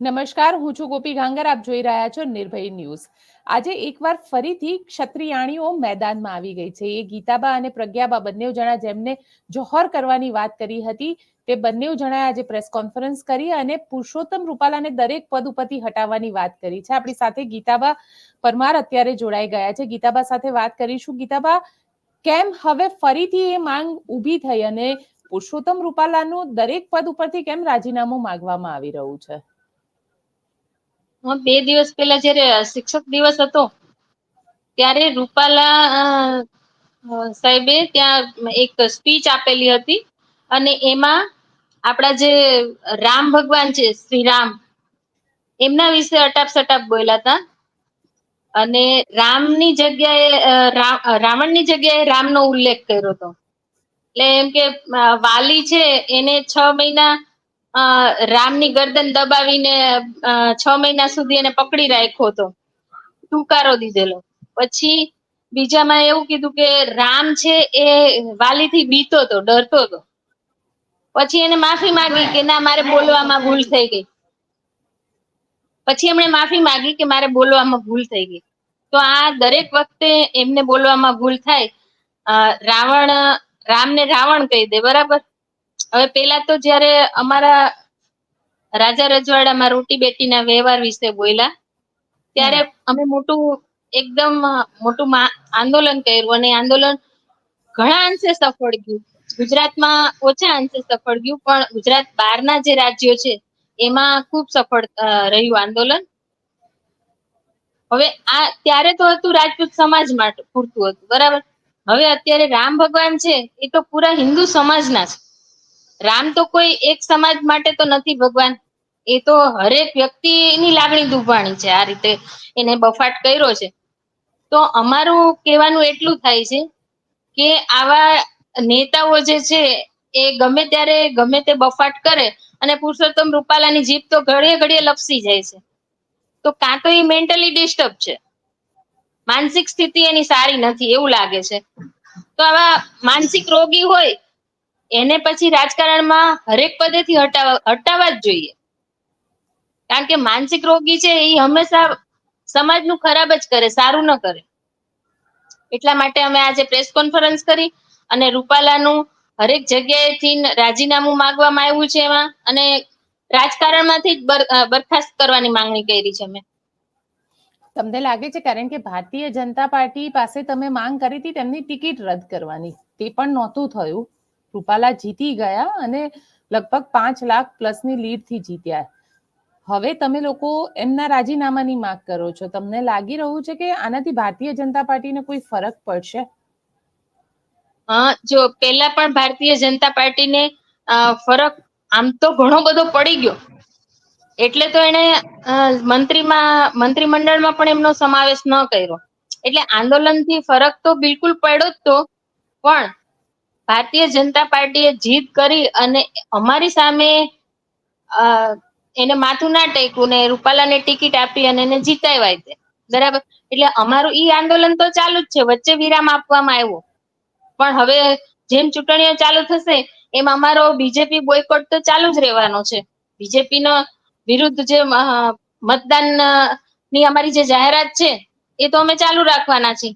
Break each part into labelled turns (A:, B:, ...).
A: નમસ્કાર, હું છું ગોપી ગાંગર આપ જોઈ રહ્યા છો નિર્ભય ન્યૂઝ. આજે એકવાર ફરીથી ક્ષત્રિયાણીઓ મેદાનમાં આવી ગઈ છે. એ ગીતાબા અને પ્રજ્ઞાબા બંને જણા જેમને જોહર કરવાની વાત કરી હતી, તે બંને જણાએ આજે પ્રેસ કોન્ફરન્સ કરી અને પુરુષોત્તમ રૂપાલાને દરેક પદ ઉપરથી હટાવવાની વાત કરી છે. આપણી સાથે ગીતાબા પરમાર અત્યારે જોડાઈ ગયા છે. ગીતાબા સાથે વાત કરીશું. ગીતાબા, કેમ હવે ફરીથી એ માંગ ઊભી થઈ અને પુરુષોત્તમ રૂપાલાનું દરેક પદ ઉપરથી કેમ રાજીનામું માંગવામાં આવી રહ્યું છે?
B: હા, બે દિવસ પહેલા જ્યારે શિક્ષક દિવસ હતો ત્યારે રૂપાલા સાહેબે ત્યાં એક સ્પીચ આપેલી હતી અને એમાં આપણા જે રામ ભગવાન છે શ્રી રામ એમના વિશે અટાપ સટાપ બોલ્યા હતા. અને રામની જગ્યાએ રાવણની જગ્યાએ રામનો ઉલ્લેખ કર્યો હતો. એટલે એમ કે વાલી છે એને છ મહિના રામની ગરદન દબાવીને છ મહિના સુધી એને પકડી રાખ્યો હતો. ટૂકારો દીધેલો. પછી બીજામાં એવું કીધું કે રામ છે એ વાલીથી બીતો હતો ડરતો હતો પછી એને માફી માંગી કે ના, મારે બોલવામાં ભૂલ થઈ ગઈ. પછી એમણે માફી માંગી કે મારે બોલવામાં ભૂલ થઈ ગઈ. તો આ દરેક વખતે એમને બોલવામાં ભૂલ થાય. રાવણ, રામને રાવણ કહી દે, બરાબર? હવે પેલા તો જયારે અમારા રાજા રજવાડામાં રોટી બેટીના વ્યવહાર વિશે બોલ્યા ત્યારે અમે મોટું એકદમ મોટું આંદોલન કર્યું અને આંદોલન ઘણા અંશે સફળ ગયું. ગુજરાતમાં ઓછા અંશે સફળ ગયું પણ ગુજરાત બહારના જે રાજ્યો છે એમાં ખૂબ સફળ રહ્યું આંદોલન. હવે આ ત્યારે તો હતું રાજપૂત સમાજ માટે પૂરતું હતું બરાબર? હવે અત્યારે રામ ભગવાન છે એ તો પૂરા હિન્દુ સમાજના છે. રામ તો કોઈ એક સમાજ માટે તો નથી ભગવાન. એ તો હરેક વ્યક્તિની લાગણી દુભાણી છે આ રીતે એને બફાટ કર્યો છે. તો અમારું કહેવાનું એટલું થાય છે કે આવા નેતાઓ જે છે એ ગમે ત્યારે ગમે તે બફાટ કરે અને પુરુષોત્તમ રૂપાલાની જીભ તો ઘડીએ ઘડીએ લપસી જાય છે. તો કાં તો એ મેન્ટલી ડિસ્ટર્બ છે. માનસિક સ્થિતિ એની સારી નથી એવું લાગે છે. તો આવા માનસિક રોગી હોય એને પછી રાજકારણમાં હરેક પદેથી હટાવવા હટાવવા જ જોઈએ. કારણ કે માનસિક રોગી છે એ હંમેશા સમાજનું ખરાબ જ કરે, સારું ન કરે. એટલા માટે અમે આજે પ્રેસ કોન્ફરન્સ કરી અને રૂપાલાનું હરેક જગ્યાએથી રાજીનામું માંગવામાં આવ્યું છે એમાં અને રાજકારણમાંથી જ બર- બરખાસ્ત કરવાની માંગણી કરી છે મેં
A: તમને લાગે છે કારણ કે ભારતીય જનતા પાર્ટી પાસે તમે માંગ કરી હતી, તેમની ટિકિટ રદ કરવાની. તે પણ નહોતું થયું. રૂપાલા જીતી ગયા અને લગભગ પાંચ લાખ પ્લસની લીડથી જીત્યા. હવે તમે લોકો એમના રાજીનામાની માંગ કરો છો. તમને લાગી રહ્યું છે કે આનાથી ભારતીય જનતા પાર્ટીને કોઈ ફરક પડશે?
B: જો પહેલા પણ ભારતીય જનતા પાર્ટીને ફરક આમ તો ઘણો બધો પડી ગયો. એટલે તો એને મંત્રીમાં, મંત્રીમંડળમાં પણ એમનો સમાવેશ ન કર્યો. એટલે આંદોલનથી ફરક તો બિલકુલ પડ્યો જ તો. પણ ભારતીય જનતા પાર્ટીએ જીત કરી અને અમારી સામે એને માથું ના ટેક્યું ને રૂપાલાને ટિકિટ આપી અને એને જીતાવ્યા તે બરાબર? એટલે અમારું ઈ આંદોલન તો ચાલુ જ છે, વચ્ચે વિરામ આપવામાં આવ્યો. પણ હવે જેમ ચૂંટણીઓ ચાલુ થશે, એમ અમારો બીજેપી બોયકોટ તો ચાલુ જ રહેવાનો છે. બીજેપી નો વિરુદ્ધ જે મતદાનની અમારી જે જાહેરાત છે, એ તો અમે ચાલુ રાખવાના છીએ.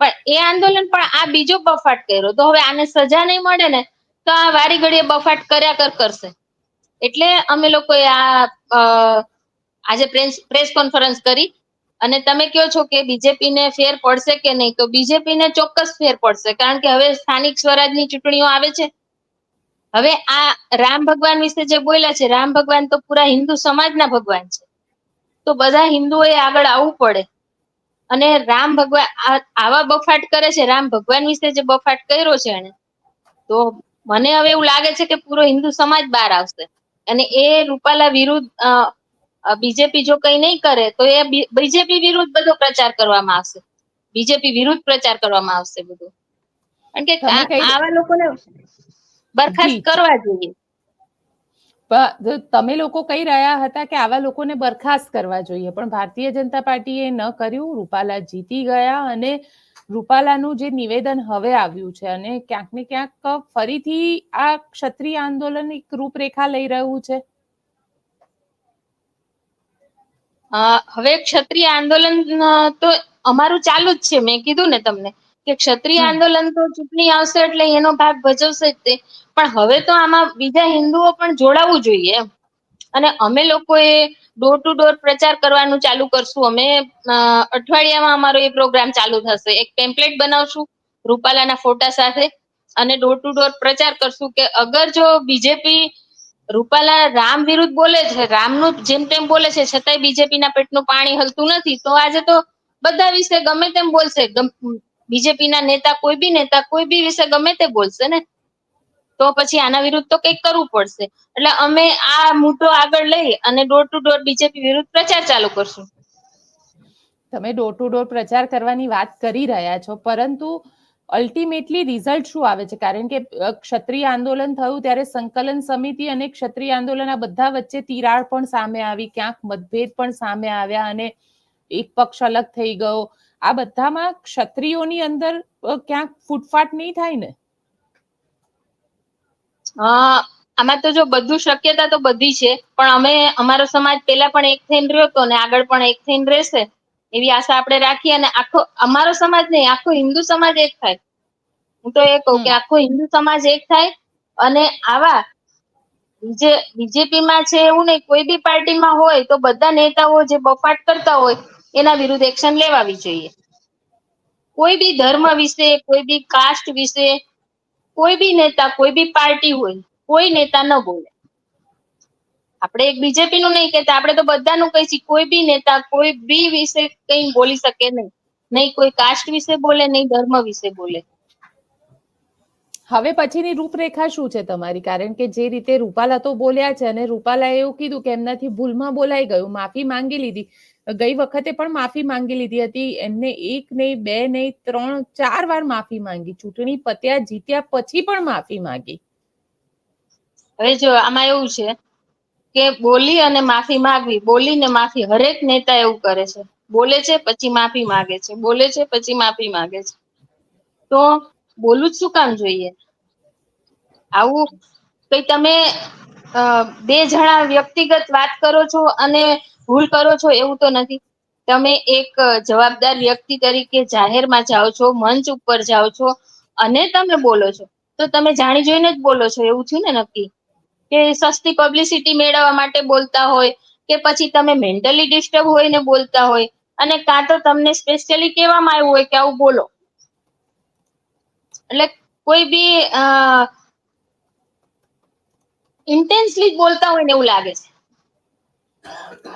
B: પણ એ આંદોલન પણ આ બીજો બફાટ કર્યો. તો હવે આને સજા નહીં મળે ને, તો આ વારી ઘડીએ બફાટ કર્યા કર કરશે. એટલે અમે લોકોએ આ આજે પ્રેસ કોન્ફરન્સ કરી. અને તમે કહો છો કે બીજેપી ને ફેર પડશે કે નહીં? તો બીજેપી ને ચોક્કસ ફેર પડશે. કારણ કે હવે સ્થાનિક સ્વરાજની ચૂંટણીઓ આવે છે. હવે આ રામ ભગવાન વિશે જે બોલ્યા છે, રામ ભગવાન તો પૂરા હિન્દુ સમાજના ભગવાન છે. તો બધા હિન્દુઓએ આગળ આવવું પડે. અને રામ ભગવાન આવા બફાટ કરે છે રામ ભગવાન વિશે જે બફાટ કર્યો છે એને તો મને હવે એવું લાગે છે કે પૂરો હિન્દુ સમાજ બહાર આવશે. અને એ રૂપાલા વિરુદ્ધ બીજેપી જો કઈ નહીં કરે તો એ બીજેપી વિરુદ્ધ બધો પ્રચાર કરવામાં આવશે. બીજેપી વિરુદ્ધ પ્રચાર કરવામાં આવશે બધું. કારણ કે આવા લોકોને બરખાસ્ત કરવા જોઈએ.
A: તમે લોકો કહી રહ્યા હતા કે આવા લોકોને બરખાસ્ત કરવા જોઈએ પણ ભારતીય જનતા પાર્ટીએ ન કર્યું. રૂપાલા જીતી ગયા અને રૂપાલાનું જે નિવેદન હવે આવ્યું છે અને ક્યાંક ને ક્યાંક ફરીથી આ ક્ષત્રિય આંદોલન એક રૂપરેખા લઈ રહ્યું છે.
B: હવે ક્ષત્રિય આંદોલન તો અમારું ચાલુ જ છે. મેં કીધું ને તમને કે ક્ષત્રિય આંદોલન તો ચૂંટણી આવશે એટલે એનો ભાગ ભજવશે જ તે. પણ હવે તો આમાં બીજા હિન્દુઓ પણ જોડાવવું જોઈએ. અને અમે લોકોએ ડોર ટુ ડોર પ્રચાર કરવાનું ચાલુ કરશું. અમે અઠવાડિયામાં અમારો એ પ્રોગ્રામ ચાલુ થશે. એક ટેમ્પલેટ બનાવશું રૂપાલાના ફોટા સાથે અને ડોર ટુ ડોર પ્રચાર કરશું કે અગર જો બીજેપી રૂપાલા રામ વિરુદ્ધ બોલે છે, રામનું જેમ તેમ બોલે છે, છતાંય બીજેપી ના પેટનું પાણી હલતું નથી, તો આજે તો બધા વિશે ગમે તેમ બોલશે. બીજેપી ના નેતા કોઈ બી નેતા કોઈ બી વિશે ગમે તે બોલશે ને? તો પછી આના વિરુદ્ધ તો કંઈક કરવું પડશે. એટલે અમે આ મુદ્દો આગળ લઈ અને ડોર ટુ ડોર બીજેપી વિરુદ્ધ પ્રચાર ચાલુ કરશું.
A: તમે ડોર ટુ ડોર પ્રચાર કરવાની વાત કરી રહ્યા છો, પરંતુ અલ્ટિમેટલી રિઝલ્ટ શું આવે છે? કારણ કે ક્ષત્રિય આંદોલન થયું ત્યારે સંકલન સમિતિ અને ક્ષત્રિય આંદોલન આ બધા વચ્ચે તિરાડ પણ સામે આવી, ક્યાંક મતભેદ પણ સામે આવ્યા અને એક પક્ષ અલગ થઈ ગયો. આ બધામાં ક્ષત્રિયોની અંદર ક્યાંક ફૂટફાટ નહીં થાય ને?
B: આમાં તો જો બધું શક્યતા તો બધી છે, પણ અમે, અમારો સમાજ પેલા પણ એક થઈને રહ્યો હતો ને આગળ પણ એક થઈને રહેશે, એવી આશા આપણે રાખીએ અને આખો, અમારો સમાજ નહીં, આખો હિન્દુ સમાજ એક થાય. હું તો એ કહું કે આખો હિન્દુ સમાજ એક થાય અને આવા જે બીજેપી માં છે એવું નહીં, કોઈ બી પાર્ટીમાં હોય તો બધા નેતાઓ જે બફાટ કરતા હોય, એના વિરુદ્ધ એક્શન લેવાવી જોઈએ. કોઈ બી ધર્મ વિશે, કોઈ બી કાસ્ટ વિશે કોઈ બી નેતા, કોઈ બી પાર્ટી હોય, કોઈ નેતા ન બોલે. આપણે એક બીજેપી નું નહીં કહેતા, આપણે તો બધાનું કહીશું, કોઈ બી નેતા, કોઈ બી વિશે કઈ બોલી શકે નહીં. નહીં કોઈ કાસ્ટ વિશે બોલે, નહીં ધર્મ વિશે બોલે.
A: હવે પછીની રૂપરેખા શું છે તમારી? કારણ કે જે રીતે રૂપાલા તો બોલ્યા છે અને રૂપાલાએ એવું કીધું કે એમનાથી ભૂલમાં બોલાઈ ગયું, માફી માંગી લીધી. ગઈ વખતે પણ માફી માંગી લીધી હતી. એમને એક નહીં, બે નહીં, ત્રણ, ચાર વાર માફી માંગી. ચૂંટણી પત્યા જીત્યા પછી પણ માફી માંગી.
B: હવે જો આમાં એવું છે કે બોલી અને માફી માંગવી બોલીને માફી હરેક નેતા એવું કરે છે. બોલે છે પછી માફી માંગે છે. બોલે છે પછી માફી માંગે છે. તો બોલવું જ શું કામ જોઈએ? આવું કઈ તમે બે જણા વ્યક્તિગત વાત કરો છો અને ભૂલ કરો છો એવું તો નથી. તમે એક જવાબદાર વ્યક્તિ તરીકે જાહેરમાં જાઓ છો, મંચ ઉપર જાઓ છો અને તમે બોલો છો. તો તમે જાણી જોઈને જ બોલો છો, એવું થયું ને નક્કી? કે સસ્તી પબ્લિસિટી મેળવવા માટે બોલતા હોય, કે પછી તમે મેન્ટલી ડિસ્ટર્બ હોઈને બોલતા હોય, અને કાં તો તમને સ્પેશિયલી કહેવામાં આવ્યું હોય કે આવું બોલો. એટલે કોઈ બી ઇન્ટેન્સલી બોલતા હોય ને એવું લાગે છે.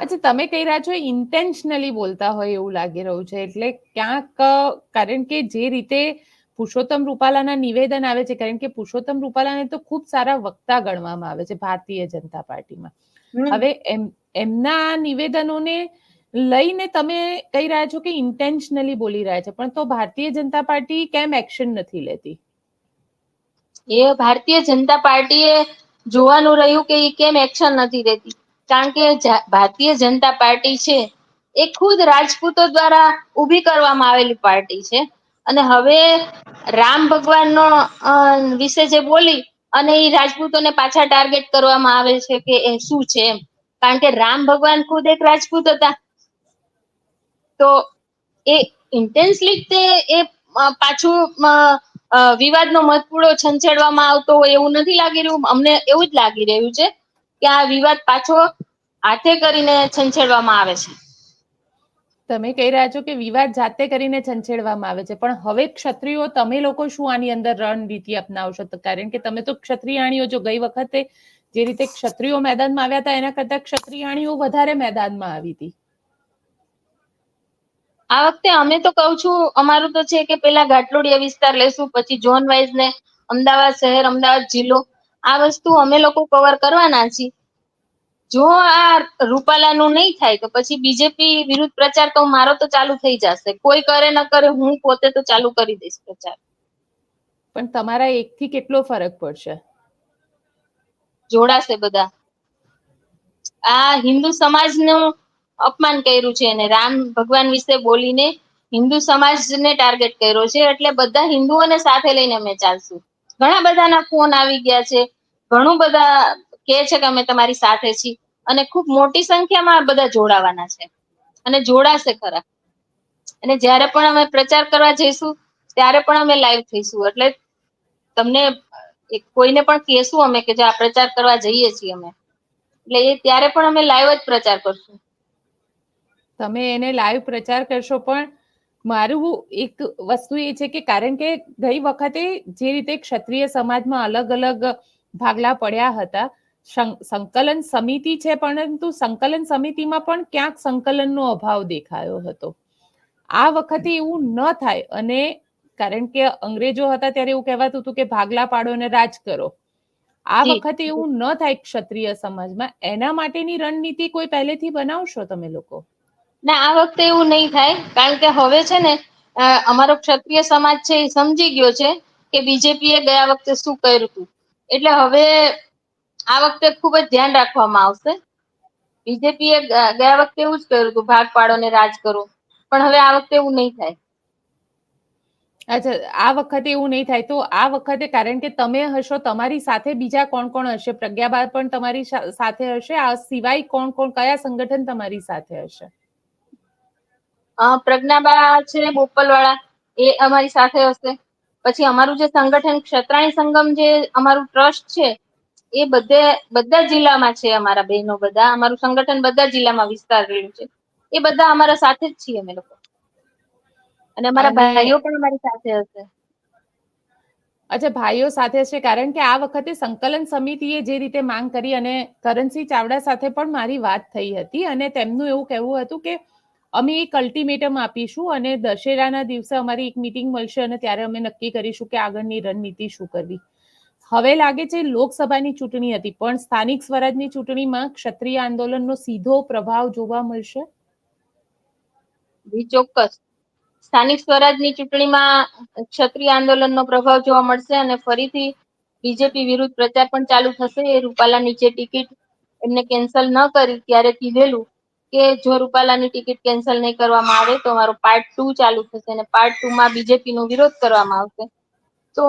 A: અચ્છા તમે કહી રહ્યા છો ઇન્ટેન્શનલી બોલતા હોય એવું લાગી રહ્યું છે. એટલે ક્યાંક કારણ કે જે રીતે પુરુષોત્તમ રૂપાલાના નિવેદન આવે છે કારણ કે પુરુષોત્તમ રૂપાલાને તો ખૂબ સારા વક્તા ગણવામાં આવે છે ભારતીય જનતા પાર્ટીમાં. હવે એમ એમના આ નિવેદનોને લઈને તમે કહી રહ્યા છો કે ઇન્ટેન્શનલી બોલી રહ્યા છે પણ તો ભારતીય જનતા પાર્ટી કેમ એક્શન નથી લેતી?
B: એ ભારતીય જનતા પાર્ટીએ જોવાનું રહ્યું કે એ કેમ એક્શન નથી લેતી. કારણ કે ભારતીય જનતા પાર્ટી છે, એ ખુદ રાજપૂતો દ્વારા ઊભી કરવામાં આવેલી પાર્ટી છે. અને હવે રામ ભગવાનનો વિશે જે બોલી અને એ રાજપૂતોને પાછા ટાર્ગેટ કરવામાં આવે છે કે એ શું છે એમ. કારણ કે રામ ભગવાન ખુદ એક રાજપૂત હતા. તો એ ઇન્ટેન્સલી તે એ પાછું વિવાદનો મતપૂડો છંછેડવામાં આવતો હોય એવું નથી લાગી રહ્યું. અમને એવું જ લાગી રહ્યું છે કે આ વિવાદ પાછો હાથે કરીને છંછેડવામાં આવે છે.
A: તમે કહી રહ્યા છો કે વિવાદ જાતે કરીને છંછેડવામાં આવે છે. પણ હવે ક્ષત્રિયો, તમે લોકો શું આની અંદર રણનીતિ અપનાવશો? કારણ કે તમે તો ક્ષત્રિયાણીઓ જો ગઈ વખતે જે રીતે ક્ષત્રિયો મેદાનમાં આવ્યા હતા, એના કરતા ક્ષત્રિયાણીઓ વધારે મેદાનમાં આવી હતી.
B: આ વખતે અમે તો કઉ છું અમારું તો છે કે પેલા ઘાટલોડિયા વિસ્તાર લેશું પછી ઝોન વાઇઝ ને અમદાવાદ શહેર અમદાવાદ જિલ્લો. આ વસ્તુ અમે લોકો કવર કરવાના છીએ. જો આ રૂપાલાનું નહીં થાય તો પછી બીજેપી વિરુદ્ધ પ્રચાર તો મારો તો ચાલુ થઈ જશે. કોઈ કરે ન કરે હું પોતે તો ચાલુ કરી દઈશ પ્રચાર.
A: પણ તમારા એકથી કેટલો ફરક પડશે?
B: જોડાશે બધા. આ હિન્દુ સમાજનું અપમાન કર્યું છે અને રામ ભગવાન વિશે બોલીને હિન્દુ સમાજને ટાર્ગેટ કર્યો છે. એટલે બધા હિન્દુઓને સાથે લઈને અમે ચાલશું. ઘણા બધાના ફોન આવી ગયા છે. ઘણું બધા કે છે કે અમે તમારી સાથે છીએ. અને ખૂબ મોટી સંખ્યામાં બધા જોડાવાના છે. અને જોડાશે ખરા. અને જ્યારે પણ અમે પ્રચાર કરવા જઈશું, ત્યારે પણ અમે લાઈવ થઈશું. એટલે તમને કોઈને પણ કહેશું અમે કે જે આ પ્રચાર કરવા જઈએ છીએ અમે. એટલે એ ત્યારે પણ અમે લાઈવ જ પ્રચાર કરશું.
A: તમે એને લાઈવ પ્રચાર કરશો પણ મારું એક વસ્તુ એ છે કે કારણ કે ગઈ વખતે જે રીતે ક્ષત્રિય સમાજમાં અલગ અલગ ભાગલા પડ્યા હતા સંકલન સમિતિ છે પરંતુ સંકલન સમિતિમાં પણ ક્યાંક સંકલનનો અભાવ દેખાયો હતો. આ વખતે એવું ન થાય અને કારણ કે અંગ્રેજો હતા ત્યારે એવું કહેવાતું હતું કે ભાગલા પાડો અને રાજ કરો. આ વખતે એવું ન થાય ક્ષત્રિય સમાજમાં. એના માટેની રણનીતિ કોઈ પહેલેથી બનાવશો તમે લોકો?
B: ના, આ વખતે એવું નહીં થાય. કારણ કે હવે છે ને અમારો ક્ષત્રિય સમાજ છે એ સમજી ગયો છે કે બીજેપી એ ગયા વખતે શું કર્યું હતું. એટલે હવે આ વખતે ખૂબ જ ધ્યાન રાખવામાં આવશે. બીજેપી એ ગયા વખતે એવું જ કર્યું હતું, ભાગ પાડો ને રાજ કરો. પણ હવે આ વખતે એવું નહીં થાય.
A: અચ્છા, આ વખતે એવું નહીં થાય. તો આ વખતે, કારણ કે તમે હશો, તમારી સાથે બીજા કોણ કોણ હશે? પ્રજ્ઞાબા પણ તમારી સાથે હશે. આ સિવાય કોણ કોણ, કયા સંગઠન તમારી સાથે હશે?
B: પ્રજ્ઞાબા છે બોપલવાળા એ અમારી સાથે હશે. પછી અમારું જે સંગઠન ક્ષત્રાણી સંગમ જે અમારું ટ્રસ્ટ છે એ બધે બધા જિલ્લામાં છે અમારા બહેનો બધા. અમારું સંગઠન બધા જિલ્લામાં વિસ્તારેલું છે. એ બધા અમારા સાથે જ છીએ અમે લોકો. અને અમારા ભાઈઓ પણ અમારી સાથે હશે.
A: અચ્છા ભાઈઓ સાથે છે. કારણ કે આ વખતે સંકલન સમિતિએ જે રીતે માંગ કરી અને કરણસિંહ ચાવડા સાથે પણ મારી વાત થઈ હતી અને તેમનું એવું કહેવું હતું કે અમે એક અલ્ટિમેટમ આપીશું અને દશેરાના દિવસે અમારી એક મિટિંગ મળશે અને ત્યારે અમે નક્કી કરીશું કે આગળની રણનીતિ શું કરવી. હવે લાગે છે લોકસભાની ચૂંટણી હતી, પણ સ્થાનિક સ્વરાજની ચૂંટણીમાં ક્ષત્રિય આંદોલનનો સીધો પ્રભાવ જોવા મળશે?
B: ચોક્કસ. સ્થાનિક સ્વરાજની ચૂંટણીમાં ક્ષત્રિય આંદોલનનો પ્રભાવ જોવા મળશે અને ફરીથી બીજેપી વિરુદ્ધ પ્રચાર પણ ચાલુ થશે. એ રૂપાલાની જે ટિકિટ એમને કેન્સલ ન કરી ત્યારે કીધેલું કે જો રૂપાલાની ટિકિટ કેન્સલ નહીં કરવામાં આવે તો અમારો પાર્ટ ટુ ચાલુ થશે અને પાર્ટ ટુ માં બીજેપી નો વિરોધ કરવામાં આવશે. તો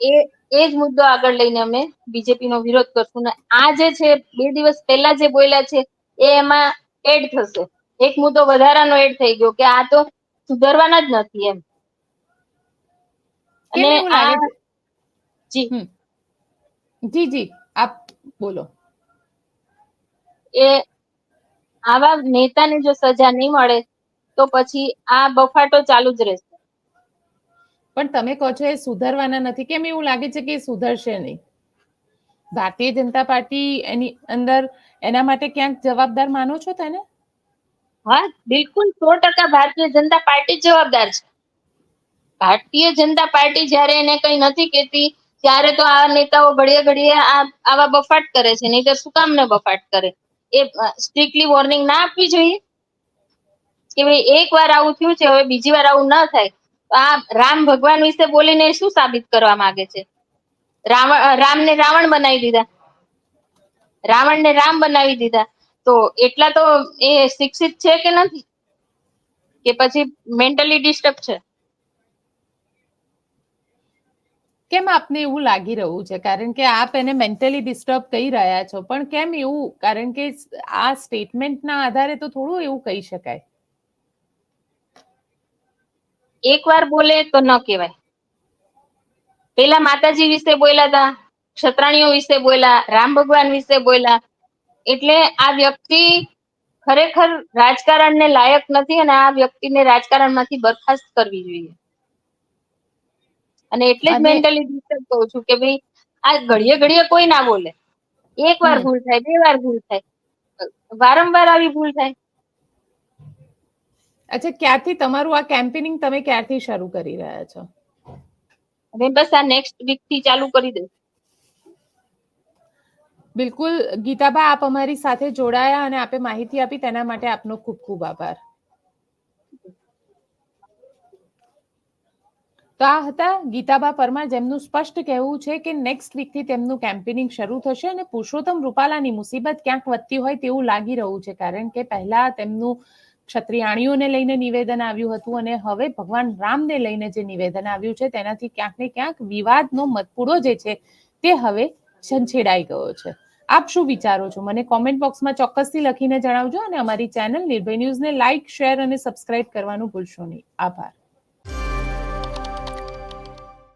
B: એ એ જ મુદ્દો આગળ લઈને અમે બીજેપી નો વિરોધ કરશું. ને આ જે છે બે દિવસ પહેલા જે બોલ્યા છે એ એમાં એડ થશે. એક મુદ્દો વધારાનો એડ થઈ ગયો કે આ તો સુધરવાના જ નથી એમ. અને જી.
A: જી જી. આપ બોલો.
B: એ આવા નેતાને જો સજા નહીં મળે તો પછી આ બફાટો ચાલુ જ રહેશે.
A: પણ તમે કહો છો એ સુધારવાના નથી. કેમ એવું લાગે છે કે સુધરશે નહીં? ભારતીય જનતા પાર્ટી એની અંદર એના માટે ક્યાંક જવાબદાર માનો છો તેને?
B: હા બિલકુલ સો ટકા ભારતીય જનતા પાર્ટી જવાબદાર છે. ભારતીય જનતા પાર્ટી જ્યારે એને કઈ નથી કેતી ત્યારે તો આ નેતાઓ ઘડીએ ઘડીએ આ આવા બફાટ કરે છે. નહીતર શું કામ ને બફાટ કરે? એ સ્ટ્રિક્ટલી વોર્નિંગ ના આપવી જોઈએ કે ભાઈ એક વાર આવું થયું છે, હવે બીજી વાર આવું ન થાય. તો આ રામ ભગવાન વિશે બોલીને શું સાબિત કરવા માંગે છે? રાવણ રામને રાવણ બનાવી દીધા. રાવણને રામ બનાવી દીધા. તો એટલા તો એ શિક્ષિત છે કે નથી? કે પછી મેન્ટલી ડિસ્ટર્બ છે?
A: કેમ આપને એવું લાગી રહ્યું છે? કારણ કે આપ એને મેન્ટલી ડિસ્ટર્બ કહી રહ્યા છો, પણ કેમ એવું? કારણ કે આ સ્ટેટમેન્ટના આધારે તો થોડું એવું કહી શકાય.
B: એક વાર બોલે તો ન કહેવાય. પેલા માતાજી વિશે બોલ્યા હતા ક્ષત્રાણીઓ વિશે બોલ્યા, રામ ભગવાન વિશે બોલ્યા. એટલે આ વ્યક્તિ ખરેખર રાજકારણને લાયક નથી અને આ વ્યક્તિને રાજકારણમાંથી બરખાસ્ત કરવી જોઈએ. અને એટલે જ મેન્ટલી ડિસ્ટર્બ કહું છું કે ભાઈ આ ઘડીએ ઘડીએ કોઈ ના બોલે. એક વાર ભૂલ થાય બે વાર ભૂલ થાય. વારંવાર આવી ભૂલ થાય.
A: અચ્છા ક્યારથી તમારું આ કેમ્પેનિંગ તમે ક્યારથી શરૂ કરી રહ્યા છો?
B: હવે બસ આ નેક્સ્ટ વીકથી ચાલુ કરી દઉં.
A: બિલકુલ ગીતાબા આપ અમારી સાથે જોડાયા અને આપે માહિતી આપી તેના માટે આપનો ખૂબ ખૂબ આભાર. તો આ હતા ગીતાબા પરમાર, જેમનું સ્પષ્ટ કહેવું છે કે નેક્સ્ટ વીકથી તેમનું કેમ્પેનિંગ શરૂ થશે અને પુરુષોત્તમ રૂપાલાની મુસીબત ક્યાંક વધતી હોય તેવું લાગી રહ્યું છે. કારણ કે પહેલા તેમનું ક્ષત્રિયાણીઓને લઈને નિવેદન આવ્યું હતું અને હવે ભગવાન રામને લઈને જે નિવેદન આવ્યું છે તેનાથી ક્યાંક ને ક્યાંક વિવાદનો મતપૂડો જે છે તે હવે છંછેડાઈ ગયો છે. આપ શું વિચારો છો? મને કોમેન્ટ બોક્સમાં ચોક્કસથી લખીને જણાવજો અને અમારી ચેનલ નિર્ભય ન્યૂઝને લાઇક શેર અને સબસ્ક્રાઇબ કરવાનું ભૂલશો નહીં. આભાર.